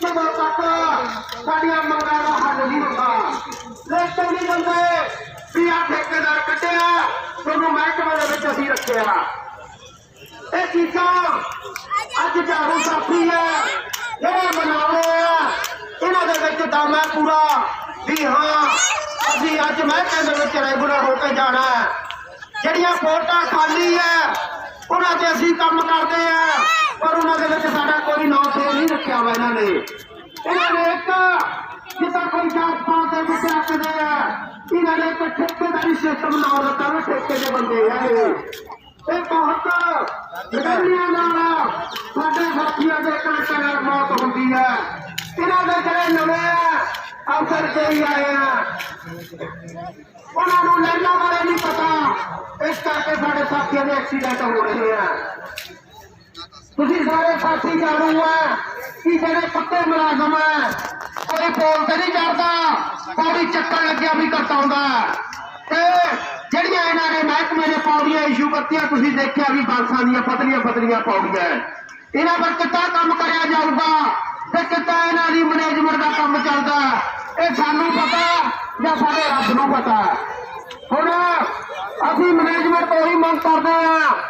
ਜਦੋਂ ਤੱਕ ਸਾਡੀਆਂ ਮੰਗਾਂ ਦਾ ਹੱਲ ਨਹੀਂ ਹੁੰਦਾ। ਲੇਕਿਨ ਨਹੀਂ ਦਿੰਦੇ ਵੀ ਆ ਠੇਕੇਦਾਰ ਕੱਢਿਆ, ਤੁਹਾਨੂੰ ਮਹਿਕਮੇ ਦੇ ਵਿੱਚ ਅਸੀਂ ਰੱਖਿਆ। ਇਹ ਚੀਜ਼ਾਂ ਅੱਜ ਝਾੜੂ ਸਾਥੀ ਹੈ, ਜਿਹੜੇ ਬਣਾਵੇ ਆ, ਇਹਨਾਂ ਦੇ ਵਿੱਚ ਦਮ ਹੈ ਪੂਰਾ। ਵੀ ਹਾਂ, ਅਸੀਂ ਅੱਜ ਮਹਿਕਮੇ ਦੇ ਵਿੱਚ ਰੈਗੂਲਰ ਹੋ ਕੇ ਜਾਣਾ ਜਿਹੜੀਆਂ ਵੋਟਾਂ ਖਾਲੀ ਹੈ, ਉਹਨਾਂ 'ਤੇ ਅਸੀਂ ਕੰਮ ਕਰਦੇ ਆ ਪਰ ਉਹਨਾਂ ਦੇ ਵਿੱਚ ਸਾਡਾ ਕੋਈ ਨਾਂ ਤੇ ਨਹੀਂ ਰੱਖਿਆ ਹੋਇਆ ਇਹਨਾਂ ਨੇ। ਇਹਨਾਂ ਨੇ ਇੱਕ ਜਿੱਦਾਂ ਕੋਈ ਜਾਤ ਪਾਤ ਦੇ ਵਿੱਚ ਰੱਖਦੇ ਆ, ਇਹਨਾਂ ਨੇ ਇੱਕ ਠੇਕੇਦਾਰੀ ਸਿਸਟਮ ਲਾ ਦਿੱਤਾ ਵੀ ਠੇਕੇ ਦੇ ਬੰਦੇ ਆ ਇਹ। ਇਹ ਬਹੁਤ ਗਰਮੀਆਂ ਨਾਲ ਸਾਡੇ ਸਾਥੀਆਂ ਦੇ ਕਾਂਟੇ ਨਾਲ ਮੌਤ ਹੁੰਦੀ ਹੈ ਇਹਨਾਂ ਦੇ ਜਿਹੜੇ ਨਵੇਂ ਅਫਸਰ ਕਈ ਆਏ ਆ, ਉਹਨਾਂ ਨੂੰ ਲੈਣਾ ਬਾਰੇ ਨਹੀਂ ਪਤਾ। ਇਸ ਕਰਕੇ ਸਾਡੇ ਸਾਥੀਆਂ ਦੇ ਐਕਸੀਡੈਂਟ ਹੋ ਰਹੇ ਆ। ਤੁਸੀਂ ਸਾਰੇ ਸਾਥੀ ਜਾਣੂ ਆ ਕਿ ਜਿਹੜੇ ਪੱਕੇ ਮੁਲਾਜ਼ਮ ਆ। ਕੋਈ ਪੋਲ ਤੇ ਨਹੀਂ ਚੜਦਾ। ਪੌੜੀ ਚੱਕਣ ਲੱਗਿਆ ਵੀ ਕਰਤਾਉਂਦਾ। ਤੇ ਜਿਹੜੀਆਂ ਇਹਨਾਂ ਨੇ ਮਹਿਕਮੇ ਨੇ ਪੌੜੀਆਂ ਇਸ਼ੂ ਕਰਤੀਆਂ, ਤੁਸੀਂ ਦੇਖਿਆ ਵੀ ਬਾਂਸਾਂ ਦੀਆਂ ਪਤਲੀਆਂ ਪਤਲੀਆਂ ਪੌੜੀਆਂ ਇਹਨਾਂ ਪਰ ਕਿੱਦਾਂ ਕੰਮ ਕਰਿਆ ਜਾਊਗਾ? ਤੇ ਕਿੱਦਾਂ ਇਹਨਾਂ ਦੀ ਮੈਨੇਜਮੈਂਟ ਦਾ ਕੰਮ ਚੱਲਦਾ? ਇਹ ਸਾਨੂੰ ਪਤਾ ਜਾਂ ਸਾਡੇ ਰੱਬ ਨੂੰ ਪਤਾ? ਹੁਣ ਅਸੀਂ ਮੈਨੇਜਮੈਂਟ ਤੋਂ ਹੀ ਮੰਗ ਕਰਦੇ ਆ